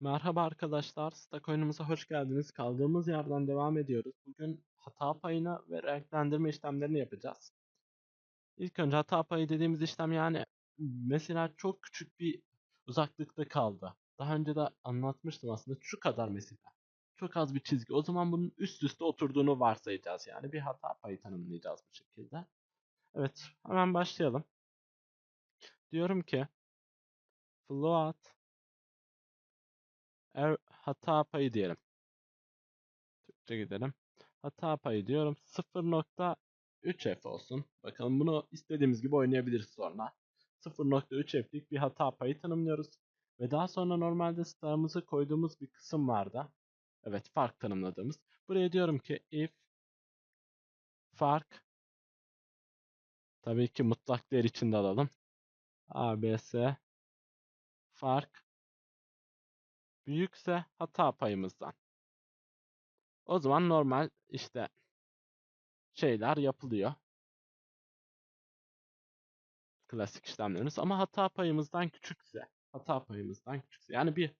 Merhaba arkadaşlar, Stack oyunumuza hoş geldiniz. Kaldığımız yerden devam ediyoruz. Bugün hata payını ve renklendirme işlemlerini yapacağız. İlk önce hata payı dediğimiz işlem yani mesela çok küçük bir uzaklıkta kaldı. Daha önce de anlatmıştım aslında şu kadar mesela. Çok az bir çizgi. O zaman bunun üst üste oturduğunu varsayacağız yani bir hata payı tanımlayacağız bu şekilde. Evet, hemen başlayalım. Diyorum ki float er, hata payı diyelim. Türkçe gidelim. Hata payı diyorum 0.3f olsun. Bakalım bunu istediğimiz gibi oynayabiliriz sonra. 0.3f'lik bir hata payı tanımlıyoruz. Ve daha sonra normalde star'ımızı koyduğumuz bir kısım vardı. Evet fark tanımladığımız. Buraya diyorum ki if fark tabii ki mutlak değer içinde alalım. abs fark büyükse hata payımızdan. O zaman normal işte şeyler yapılıyor. Klasik işlemlerimiz ama hata payımızdan küçükse, hata payımızdan küçükse yani bir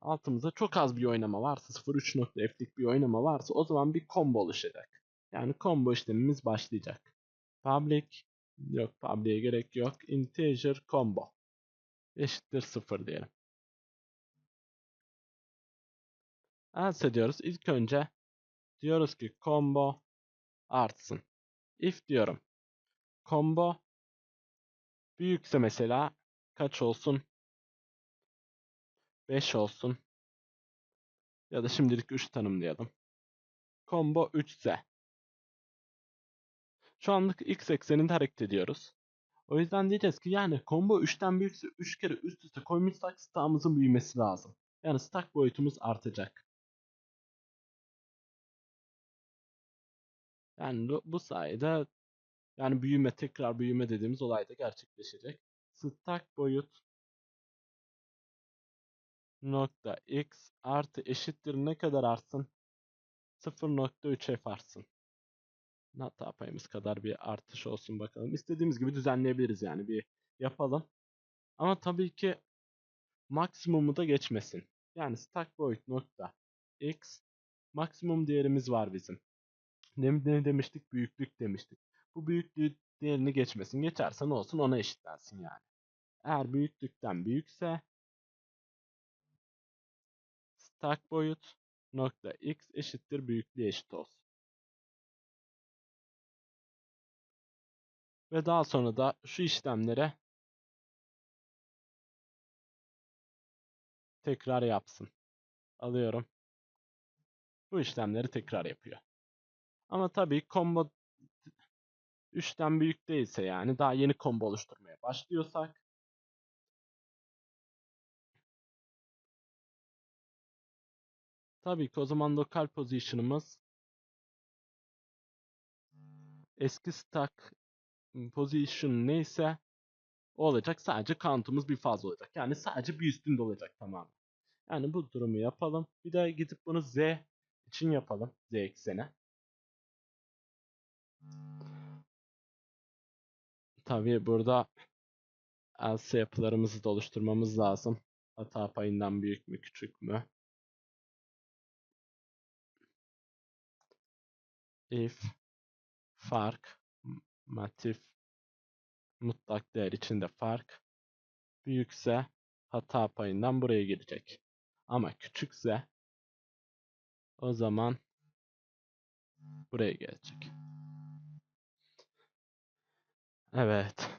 altımızda çok az bir oynama varsa 0.3.f'lik bir oynama varsa o zaman bir combo oluşacak. Yani combo işlemimiz başlayacak. Public yok public'e gerek yok. Integer combo eşittir 0 diyelim. Else diyoruz. İlk önce diyoruz ki combo artsın. If diyorum. Combo büyükse mesela kaç olsun? 5 olsun. Ya da şimdilik 3 tanımlayalım. Combo 3 ise. Şu anlık x ekseninde hareket ediyoruz. O yüzden diyeceğiz ki yani combo 3'ten büyükse 3 kere üst üste koymuşsak stack'ımızın büyümesi lazım. Yani stack boyutumuz artacak. Yani bu sayede yani büyüme tekrar büyüme dediğimiz olay da gerçekleşecek. Stack boyut nokta x artı eşittir ne kadar artsın? 0.3f artsın. Hata payımız kadar bir artış olsun bakalım. İstediğimiz gibi düzenleyebiliriz yani bir yapalım. Ama tabii ki maksimumu da geçmesin. Yani stack boyut nokta x maksimum değerimiz var bizim. Ne, ne demiştik? Büyüklük demiştik. Bu büyüklüğü değerini geçmesin. Geçerse ne olsun ona eşitlensin yani. Eğer büyüklükten büyükse stack boyut nokta x eşittir büyüklüğe eşit olsun. Ve daha sonra da şu işlemlere tekrar yapsın. Alıyorum. Bu işlemleri tekrar yapıyor. Ama tabii combo 3'ten büyük değilse yani daha yeni combo oluşturmaya başlıyorsak tabii ki o zaman lokal position'ımız eski stack position neyse o olacak. Sadece count'umuz bir fazla olacak. Yani sadece bir üstünde olacak tamam. Yani bu durumu yapalım. Bir de gidip bunu z için yapalım. Z eksene. Tabii burada else yapılarımızı da oluşturmamız lazım. Hata payından büyük mü küçük mü? If fark matif mutlak değer içinde fark büyükse hata payından buraya gelecek. Ama küçükse o zaman buraya gelecek. Evet.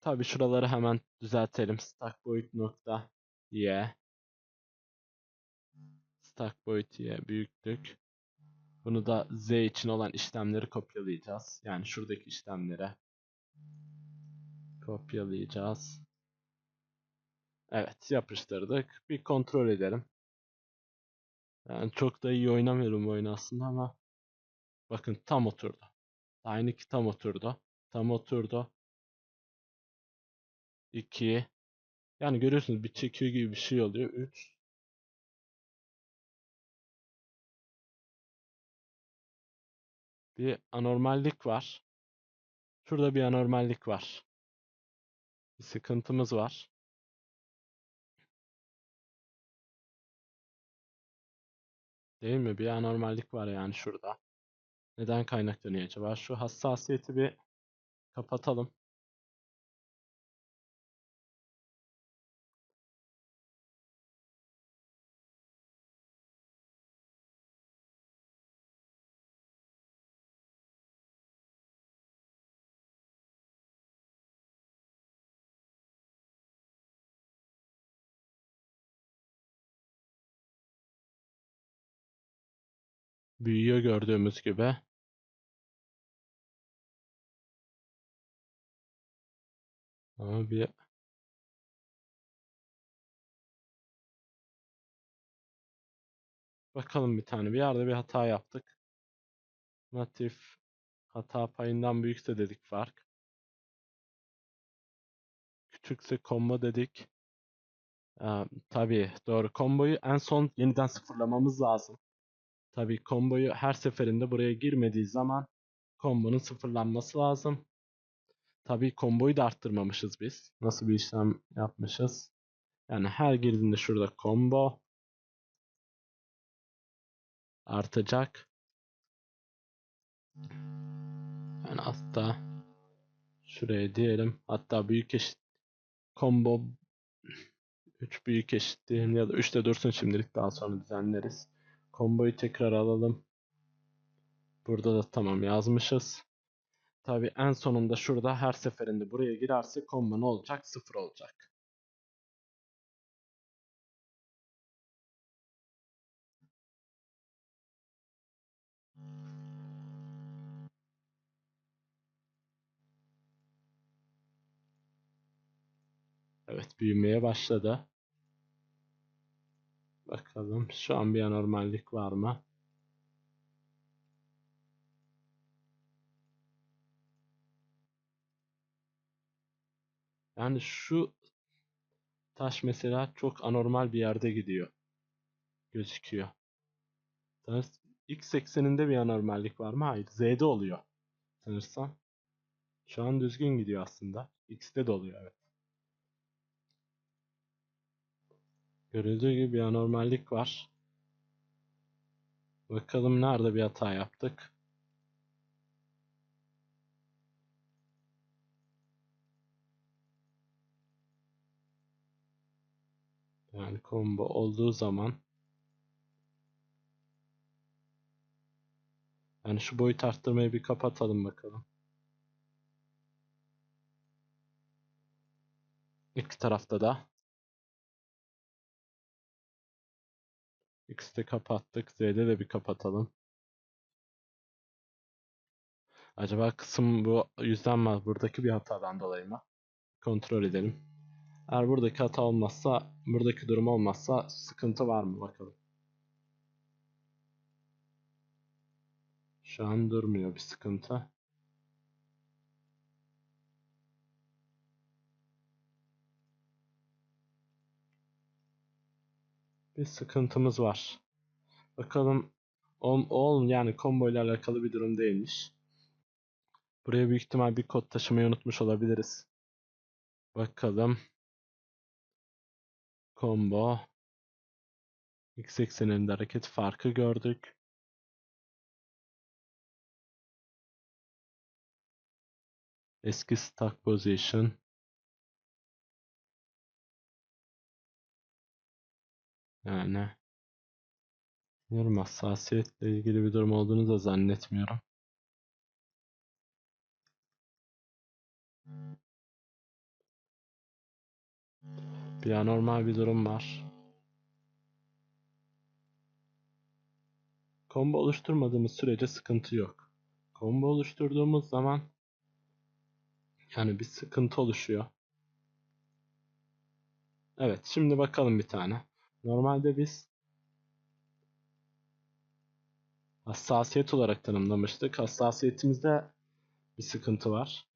Tabi şuraları hemen düzeltelim. Stack boyut nokta y stack boyut y büyüklük. Bunu da z için olan işlemleri kopyalayacağız. Yani şuradaki işlemlere kopyalayacağız. Evet yapıştırdık. Bir kontrol edelim. Yani çok da iyi oynamıyorum oyunu aslında ama bakın tam oturdu. Aynı ki tam oturdu. Tam oturdu. 2 yani görüyorsunuz bir çekiyor gibi bir şey oluyor. 3 bir anormallik var. Şurada bir anormallik var. Bir sıkıntımız var. Değil mi? Bir anormallik var yani şurada. Neden kaynaklanıyor acaba? Şu hassasiyeti bir kapatalım. Büyüyor gördüğümüz gibi. Ama bir bakalım bir tane. Bir yerde bir hata yaptık. Natif hata payından büyükse dedik fark. Küçükse combo dedik. Ee, tabii doğru. Komboyu en son yeniden sıfırlamamız lazım. Tabii komboyu her seferinde buraya girmediği zaman kombonun sıfırlanması lazım. Tabii komboyu da arttırmamışız biz. Nasıl bir işlem yapmışız? Yani her girdiğinde şurada combo artacak. Yani hatta şuraya diyelim. Hatta büyük eşit combo 3 büyük eşit diyelim ya da 3 de dursun şimdilik daha sonra düzenleriz. Komboyu tekrar alalım. Burada da tamam yazmışız. Tabi en sonunda şurada her seferinde buraya girerse combo ne olacak? 0 olacak. Evet büyümeye başladı. Bakalım şu an bir anormallik var mı? Yani şu taş mesela çok anormal bir yerde gidiyor. Gözüküyor. X ekseninde bir anormallik var mı? Hayır. Z'de oluyor. Sanırsam. Şu an düzgün gidiyor aslında. X'te de oluyor evet. Görüldüğü gibi bir anormallik var. Bakalım nerede bir hata yaptık. Yani combo olduğu zaman yani şu boyut arttırmayı bir kapatalım bakalım. İki tarafta da X'te kapattık. Z'de de bir kapatalım. Acaba kısım bu yüzden mi? Buradaki bir hatadan dolayı mı? Kontrol edelim. Eğer buradaki hata olmazsa, buradaki durum olmazsa sıkıntı var mı bakalım. Şu an durmuyor bir sıkıntı. Bir sıkıntımız var. Bakalım o, o yani combo ile alakalı bir durum değilmiş. Buraya büyük ihtimal bir kod taşımayı unutmuş olabiliriz. Bakalım. Combo. X ekseninde hareket farkı gördük. Eski stack position. Yani Bilmiyorum hassasiyetle ilgili bir durum olduğunu da zannetmiyorum. Bir anormal bir durum var. Combo oluşturmadığımız sürece sıkıntı yok. Combo oluşturduğumuz zaman yani bir sıkıntı oluşuyor. Evet şimdi bakalım bir tane. Normalde biz hassasiyet olarak tanımlamıştık. Hassasiyetimizde bir sıkıntı var.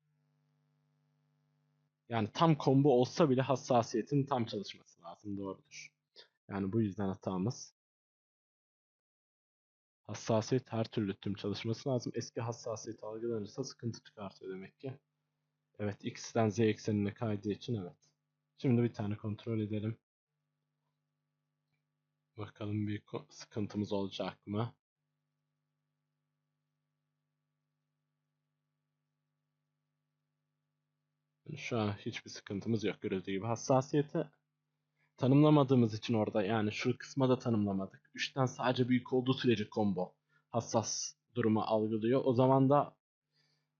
Yani tam combo olsa bile hassasiyetin tam çalışması lazım doğrudur. Yani bu yüzden hatamız. Hassasiyet her türlü tüm çalışması lazım. Eski hassasiyet algılanırsa sıkıntı çıkartıyor demek ki. Evet x'ten z eksenine kaydığı için evet. Şimdi bir tane kontrol edelim. Bakalım bir sıkıntımız olacak mı? Şu an hiçbir sıkıntımız yok görüldüğü gibi. Hassasiyeti tanımlamadığımız için orada yani şu kısma da tanımlamadık. 3'ten sadece büyük olduğu sürece combo hassas durumu algılıyor. O zaman da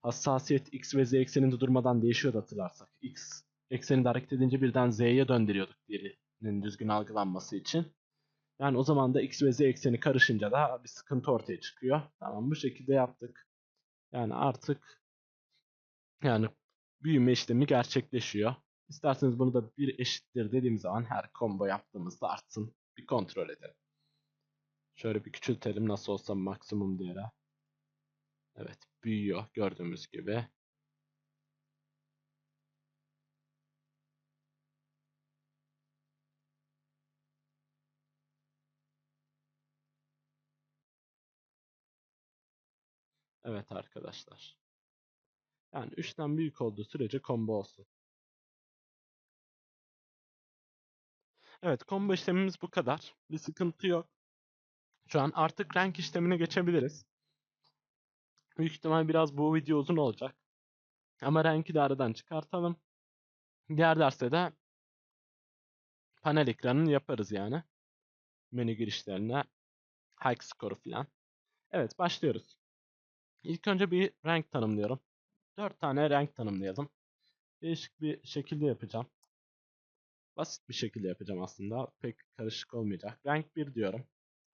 hassasiyet x ve z ekseninde durmadan değişiyordu hatırlarsak. x ekseninde hareket edince birden z'ye döndürüyorduk diğerinin düzgün algılanması için. Yani o zaman da x ve z ekseni karışınca da bir sıkıntı ortaya çıkıyor. Tamam bu şekilde yaptık. Yani artık yani büyüme işlemi gerçekleşiyor. İsterseniz bunu da bir eşittir dediğim zaman her combo yaptığımızda artsın. Bir kontrol edelim. Şöyle bir küçültelim nasıl olsa maksimum değere. Evet büyüyor gördüğümüz gibi. Evet arkadaşlar. Yani 3'ten büyük olduğu sürece combo olsun. Evet combo işlemimiz bu kadar. Bir sıkıntı yok. Şu an artık rank işlemine geçebiliriz. Büyük ihtimal biraz bu video uzun olacak. Ama rank'i de aradan çıkartalım. Diğer derste de panel ekranını yaparız yani. Menü girişlerine high score falan. Evet başlıyoruz. İlk önce bir renk tanımlıyorum. 4 tane renk tanımlayalım. Değişik bir şekilde yapacağım. Basit bir şekilde yapacağım aslında. Pek karışık olmayacak. Renk 1 diyorum.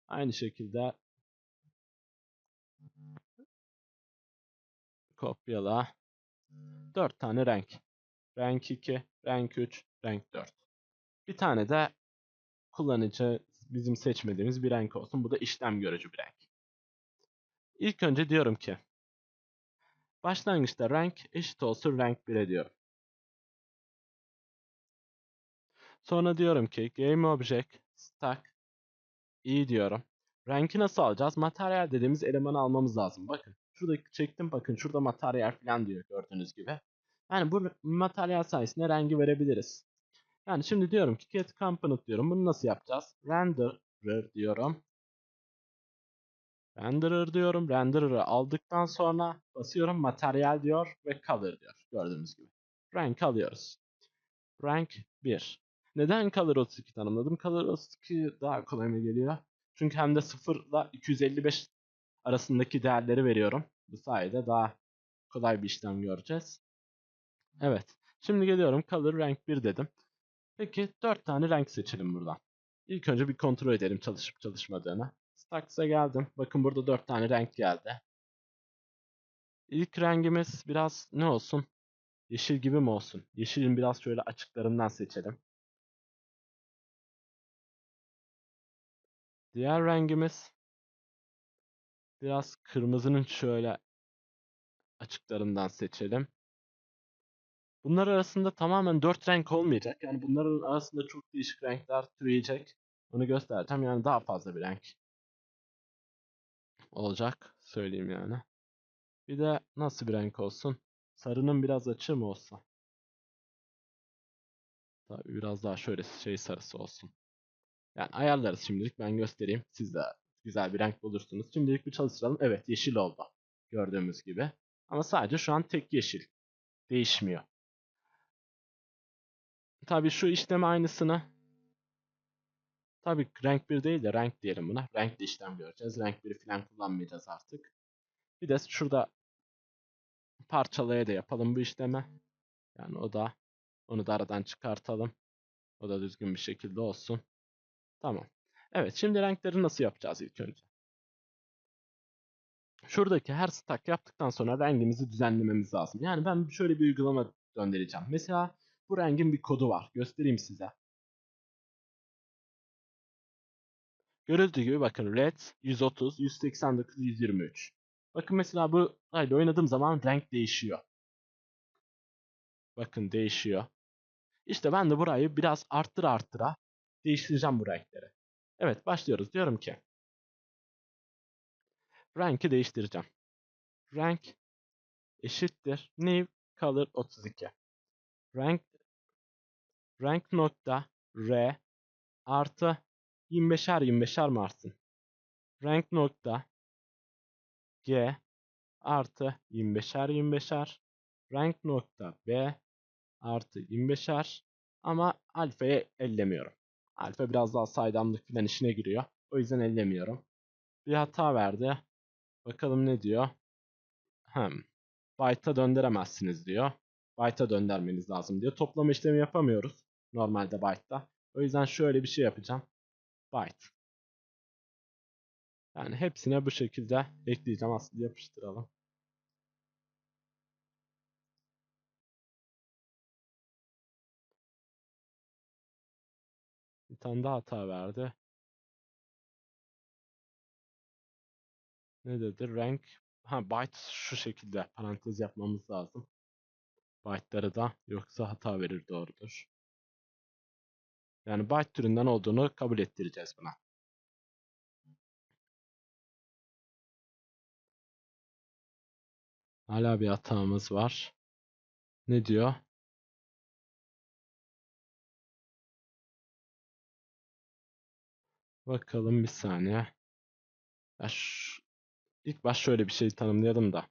Aynı şekilde kopyala. 4 tane renk. Renk 2, renk 3, renk 4. Bir tane de kullanıcı bizim seçmediğimiz bir renk olsun. Bu da işlem görücü bir renk. İlk önce diyorum ki başlangıçta renk eşit olsun renk 1'e diyorum. Sonra diyorum ki game object stack i diyorum. Renki nasıl alacağız? Materyal dediğimiz elemanı almamız lazım. Bakın şurada çektim bakın şurada materyal falan diyor gördüğünüz gibi. Yani bu materyal sayesinde rengi verebiliriz. Yani şimdi diyorum ki get component diyorum. Bunu nasıl yapacağız? Renderer diyorum. Renderer diyorum. Renderer'ı aldıktan sonra basıyorum materyal diyor ve color diyor. Gördüğünüz gibi. Renk alıyoruz. Rank 1. Neden Color 32 tanımladım? Color 32 daha kolay mı geliyor? Çünkü hem de 0 ile 255 arasındaki değerleri veriyorum. Bu sayede daha kolay bir işlem göreceğiz. Evet. Şimdi geliyorum Color Rank 1 dedim. Peki 4 tane renk seçelim buradan. İlk önce bir kontrol edelim çalışıp çalışmadığını. Stacks'a geldim. Bakın burada 4 tane renk geldi. İlk rengimiz biraz ne olsun? Yeşil gibi mi olsun? Yeşilin biraz şöyle açıklarından seçelim. Diğer rengimiz biraz kırmızının şöyle açıklarından seçelim. Bunlar arasında tamamen dört renk olmayacak. Yani bunların arasında çok değişik renkler türeyecek. Onu göstereceğim. Yani daha fazla bir renk olacak. Söyleyeyim yani. Bir de nasıl bir renk olsun? Sarının biraz açığı mı olsa? Tabii biraz daha şöyle şey sarısı olsun. Yani ayarlarız şimdilik. Ben göstereyim. Siz de güzel bir renk bulursunuz. Şimdilik bir çalıştıralım. Evet yeşil oldu. Gördüğümüz gibi. Ama sadece şu an tek yeşil. Değişmiyor. Tabi şu işlem aynısını Tabi renk 1 değil de renk diyelim buna. Renkli işlem göreceğiz. Renk 1'i falan kullanmayacağız artık. Bir de şurada parçalaya da yapalım bu işlemi. Yani o da onu da aradan çıkartalım. O da düzgün bir şekilde olsun. Tamam. Evet şimdi renkleri nasıl yapacağız ilk önce? Şuradaki her stack yaptıktan sonra rengimizi düzenlememiz lazım. Yani ben şöyle bir uygulama göndereceğim. Mesela bu rengin bir kodu var. Göstereyim size. Görüldüğü gibi bakın red 130, 189, 123. Bakın mesela bu ile oynadığım zaman renk değişiyor. Bakın değişiyor. İşte ben de burayı biraz arttıra arttıra değiştireceğim bu renkleri. Evet başlıyoruz. Diyorum ki renki değiştireceğim. Renk eşittir new color 32. Renk renk nokta r artı 25'er 25'er mi artsın? Rank nokta G artı 25'er 25'er rank nokta B artı 25'er ama alfayı ellemiyorum. Alfa biraz daha saydamlık falan işine giriyor. O yüzden ellemiyorum. Bir hata verdi. Bakalım ne diyor. Hem byte'a döndüremezsiniz diyor. Byte'a döndürmeniz lazım diyor. Toplama işlemi yapamıyoruz. Normalde byte'da. O yüzden şöyle bir şey yapacağım. Byte. Yani hepsine bu şekilde ekleyeceğim. Aslında yapıştıralım. Bir tane daha hata verdi. Ne dedi? Rank. Ha byte şu şekilde parantez yapmamız lazım. Byte'ları da yoksa hata verir doğrudur. Yani byte türünden olduğunu kabul ettireceğiz buna. Hala bir hatamız var. Ne diyor? Bakalım bir saniye. Şu, ilk baş şöyle bir şey tanımlayalım da.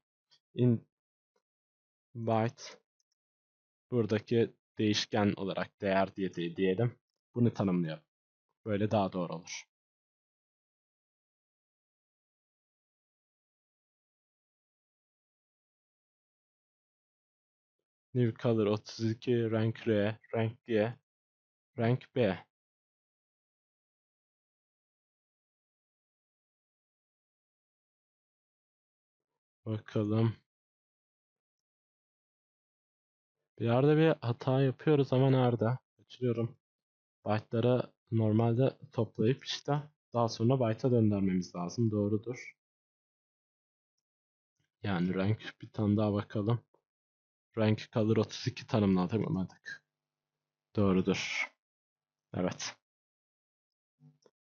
In byte buradaki değişken olarak değer diye diyelim. Bunu tanımlayalım. Böyle daha doğru olur. New color 32 rank R, rank G, rank B. Bakalım. Bir yerde bir hata yapıyoruz ama nerede? Kaçırıyorum. Byte'ları normalde toplayıp işte daha sonra byte'a döndürmemiz lazım. Doğrudur. Yani rank bir tane daha bakalım. Rank color 32 tanımlamadık. Doğrudur. Evet.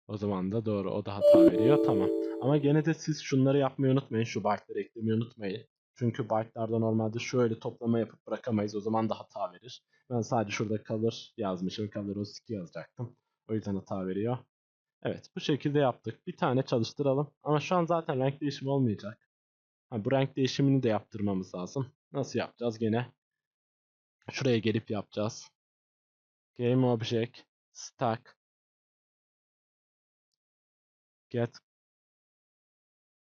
O zaman da doğru. O da hata veriyor. Tamam. Ama gene de siz şunları yapmayı unutmayın. Şu byte'ları eklemeyi unutmayın. Çünkü byte'larda normalde şöyle toplama yapıp bırakamayız. O zaman da hata verir. Ben sadece şurada kalır yazmışım. Kalır 32 yazacaktım. O yüzden hata veriyor. Evet bu şekilde yaptık. Bir tane çalıştıralım. Ama şu an zaten renk değişimi olmayacak. Ha, bu renk değişimini de yaptırmamız lazım. Nasıl yapacağız? Gene şuraya gelip yapacağız. Game object stack get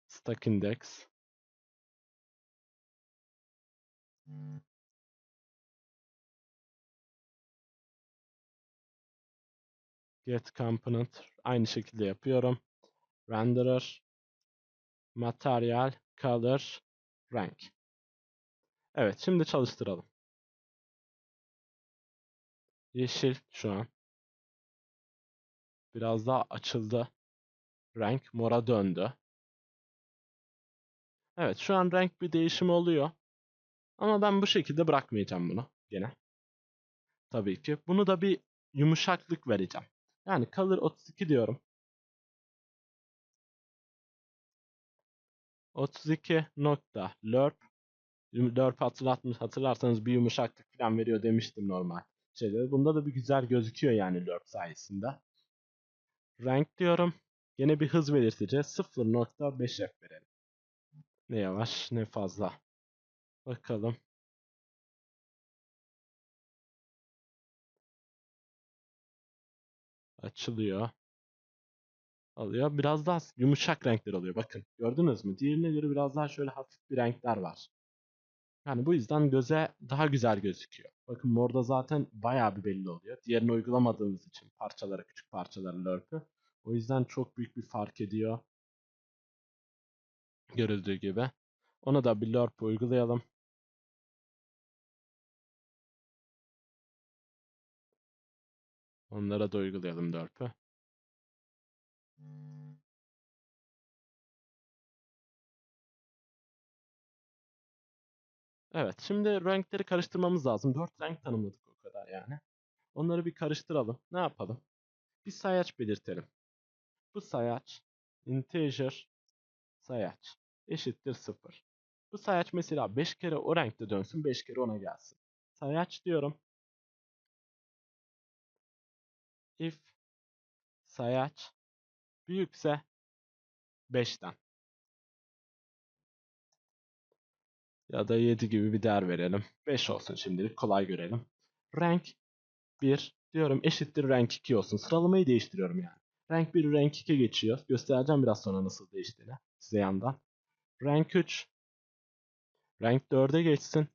stack index get component aynı şekilde yapıyorum. Renderer material color renk. Evet şimdi çalıştıralım. Yeşil şu an. Biraz daha açıldı. Renk mora döndü. Evet şu an renk bir değişim oluyor. Ama ben bu şekilde bırakmayacağım bunu gene. Tabii ki. Bunu da bir yumuşaklık vereceğim. Yani color 32 diyorum. 32 nokta lerp lerp hatırlatmış hatırlarsanız bir yumuşaklık falan veriyor demiştim normal şeyleri. Bunda da bir güzel gözüküyor yani lerp sayesinde. Renk diyorum. Yine bir hız belirteceğiz. 0.5 F verelim. Ne yavaş ne fazla. Bakalım. Açılıyor. Alıyor. Biraz daha yumuşak renkler oluyor. Bakın. Gördünüz mü? Diğerine göre biraz daha şöyle hafif bir renkler var. Yani bu yüzden göze daha güzel gözüküyor. Bakın morda zaten bayağı bir belli oluyor. Diğerini uygulamadığımız için parçalara, küçük parçalara lörpü. O yüzden çok büyük bir fark ediyor. Görüldüğü gibi. Ona da bir lörp uygulayalım. Onlara da uygulayalım lörpü. Evet, şimdi renkleri karıştırmamız lazım. Dört renk tanımladık o kadar yani. Onları bir karıştıralım. Ne yapalım? Bir sayaç belirtelim. Bu sayaç integer sayaç eşittir 0. Bu sayaç mesela 5 kere o renkte dönsün, 5 kere ona gelsin. Sayaç diyorum. If sayaç Büyükse 5'ten. Ya da 7 gibi bir değer verelim. 5 olsun şimdilik kolay görelim. Rank 1 diyorum eşittir rank 2 olsun. Sıralamayı değiştiriyorum yani. Rank 1 rank 2 geçiyor. Göstereceğim biraz sonra nasıl değiştiğini size yandan. Rank 3 rank 4'e geçsin.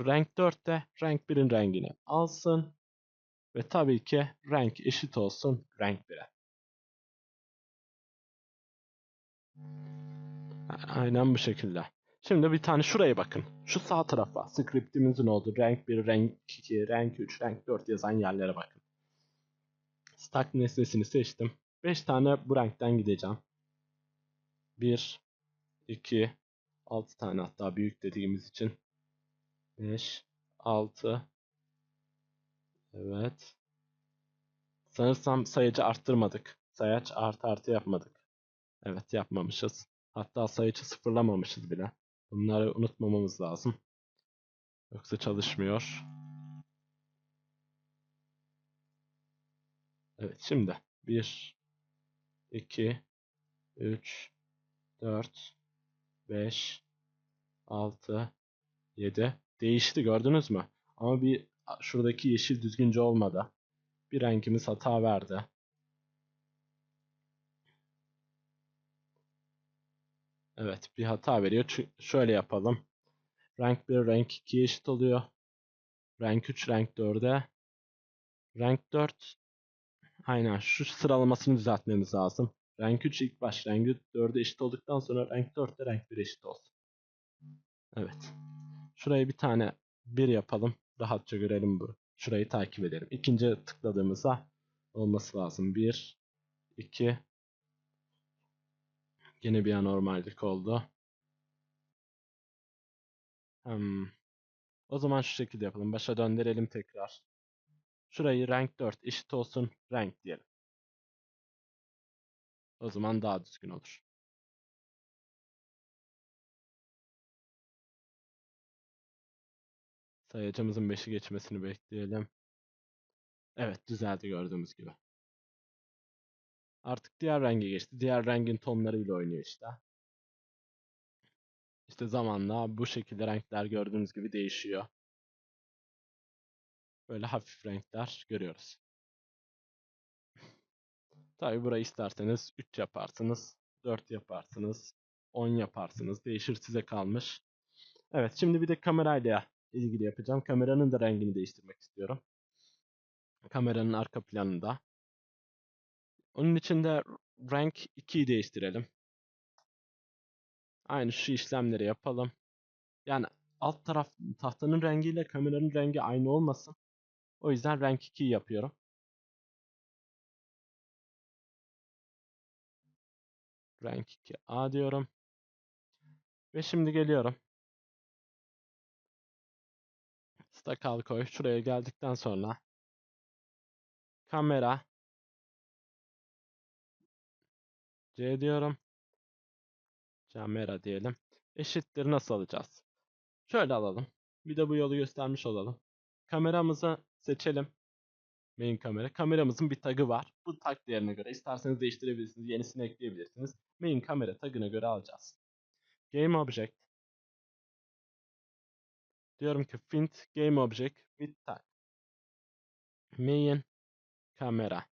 Rank 4 de rank 1'in rengini alsın. Ve tabii ki rank eşit olsun rank 1'e. Aynen bu şekilde. Şimdi bir tane şuraya bakın. Şu sağ tarafa scriptimizin olduğu rank 1, rank 2, rank 3, rank 4 yazan yerlere bakın. Stack nesnesini seçtim. 5 tane bu renkten gideceğim. 1, 2, 6 tane hatta büyük dediğimiz için. 5, 6. Evet. Sanırsam sayacı arttırmadık. Sayaç artı artı yapmadık. Evet yapmamışız. Hatta sayıcı sıfırlamamışız bile. Bunları unutmamamız lazım. Yoksa çalışmıyor. Evet şimdi 1 2 3 4 5 6 7 değişti gördünüz mü? Ama bir şuradaki yeşil düzgünce olmadı. Bir rengimiz hata verdi. Evet bir hata veriyor. Ç şöyle yapalım. Rank 1 rank 2 eşit oluyor. Rank 3 rank 4'e. Rank 4 aynen şu sıralamasını düzeltmemiz lazım. Rank 3 ilk baş rank 4'e eşit olduktan sonra rank 4 de rank 1 eşit olsun. Evet. Şuraya bir tane 1 yapalım. Rahatça görelim bu. Şurayı takip edelim. İkinci tıkladığımızda olması lazım. 1 2 Yine bir anormallik oldu. Hmm. O zaman şu şekilde yapalım. Başa döndürelim tekrar. Şurayı rank 4 eşit olsun rank diyelim. O zaman daha düzgün olur. Sayacımızın 5'i geçmesini bekleyelim. Evet düzeldi gördüğümüz gibi. Artık diğer renge geçti. Diğer rengin tonlarıyla oynuyor işte. İşte zamanla bu şekilde renkler gördüğünüz gibi değişiyor. Böyle hafif renkler görüyoruz. Tabi burayı isterseniz 3 yaparsınız, 4 yaparsınız, 10 yaparsınız. Değişir size kalmış. Evet şimdi bir de kamerayla ilgili yapacağım. Kameranın da rengini değiştirmek istiyorum. Kameranın arka planında. Onun için de rank 2'yi değiştirelim. Aynı şu işlemleri yapalım. Yani alt taraf tahtanın rengiyle kameranın rengi aynı olmasın. O yüzden renk 2'yi yapıyorum. Renk 2 A diyorum. Ve şimdi geliyorum. Stack al koy. Şuraya geldikten sonra kamera C diyorum. Camera diyelim. Eşittir nasıl alacağız? Şöyle alalım. Bir de bu yolu göstermiş olalım. Kameramızı seçelim. Main kamera. Kameramızın bir tagı var. Bu tag değerine göre isterseniz değiştirebilirsiniz. Yenisini ekleyebilirsiniz. Main kamera tagına göre alacağız. Game Object. Diyorum ki find Game Object with tag. Main kamera.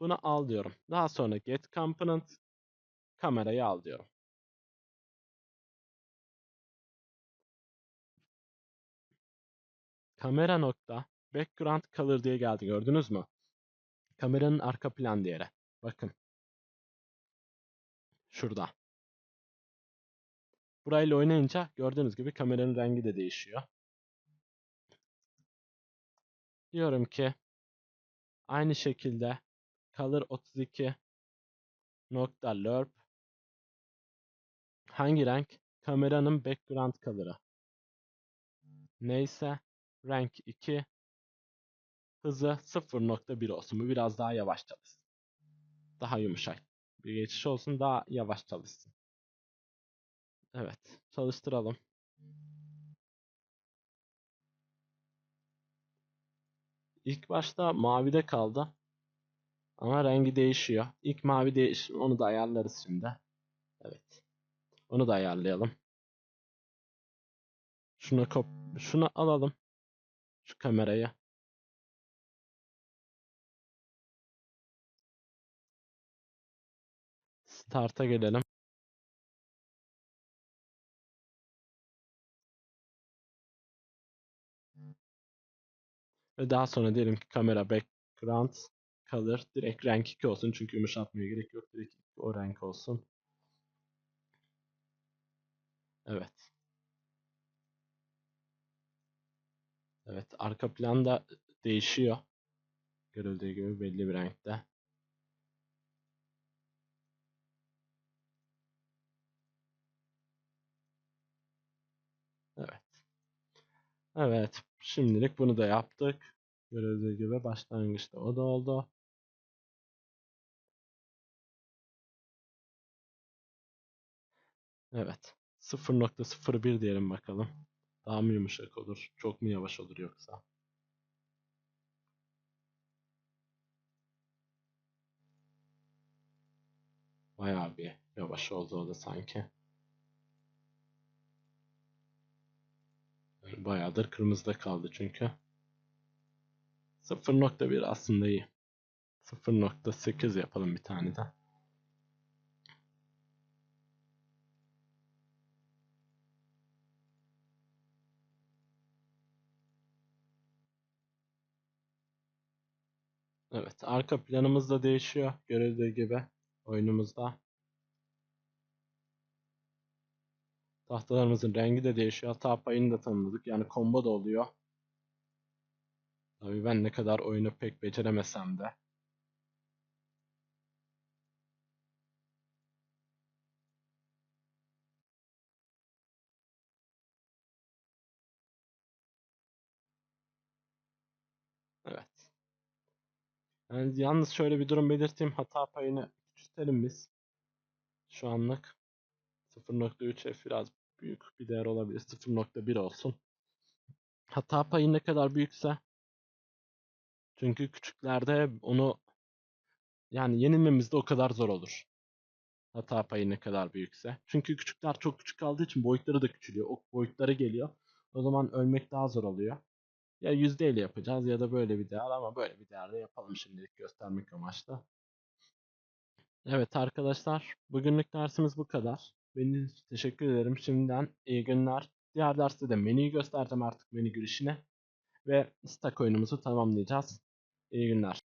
Bunu al diyorum. Daha sonra get component kamerayı al diyorum. Kamera nokta background color diye geldi gördünüz mü? Kameranın arka plan değeri. Bakın. Şurada. Burayla oynayınca gördüğünüz gibi kameranın rengi de değişiyor. Diyorum ki aynı şekilde color 32 nokta lerp hangi renk? Kameranın background color'ı. Neyse renk 2 hızı 0.1 olsun. Bu biraz daha yavaş çalışsın. Daha yumuşak bir geçiş olsun. Daha yavaş çalışsın. Evet. Çalıştıralım. İlk başta mavide kaldı. Ama rengi değişiyor. İlk mavi değiş onu da ayarlarız şimdi. Evet. Onu da ayarlayalım. Şuna kop şunu alalım. Şu kamerayı. Start'a gelelim. Ve daha sonra diyelim ki kamera background color direkt renk 2 olsun. Çünkü yumuşatmaya gerek yok. Direkt o renk olsun. Evet. Evet. Arka plan da değişiyor. Görüldüğü gibi belli bir renkte. Evet. Evet. Şimdilik bunu da yaptık. Görüldüğü gibi başlangıçta o da oldu. Evet. 0.01 diyelim bakalım. Daha mı yumuşak olur? Çok mu yavaş olur yoksa? Bayağı bir yavaş oldu o da sanki. Bayağıdır kırmızıda kaldı çünkü. 0.1 aslında iyi. 0.8 yapalım bir tane de. Evet, arka planımız da değişiyor görüldüğü gibi oyunumuzda. Tahtalarımızın rengi de değişiyor. Hata payını da tanımladık. Yani combo da oluyor. Tabii ben ne kadar oyunu pek beceremesem de. Evet. Yani yalnız şöyle bir durum belirteyim. Hata payını küçültelim biz. Şu anlık 0.3 F biraz büyük bir değer olabilir. 0.1 olsun. Hata payı ne kadar büyükse çünkü küçüklerde onu yani yenilmemiz de o kadar zor olur. Hata payı ne kadar büyükse. Çünkü küçükler çok küçük kaldığı için boyutları da küçülüyor. O boyutları geliyor. O zaman ölmek daha zor oluyor. Ya %50 yapacağız ya da böyle bir değer ama böyle bir değerde yapalım şimdilik göstermek amaçlı. Evet arkadaşlar bugünlük dersimiz bu kadar. Beni teşekkür ederim. Şimdiden iyi günler. Diğer derste de menüyü göstereceğim artık menü girişine. Ve stack oyunumuzu tamamlayacağız. İyi günler.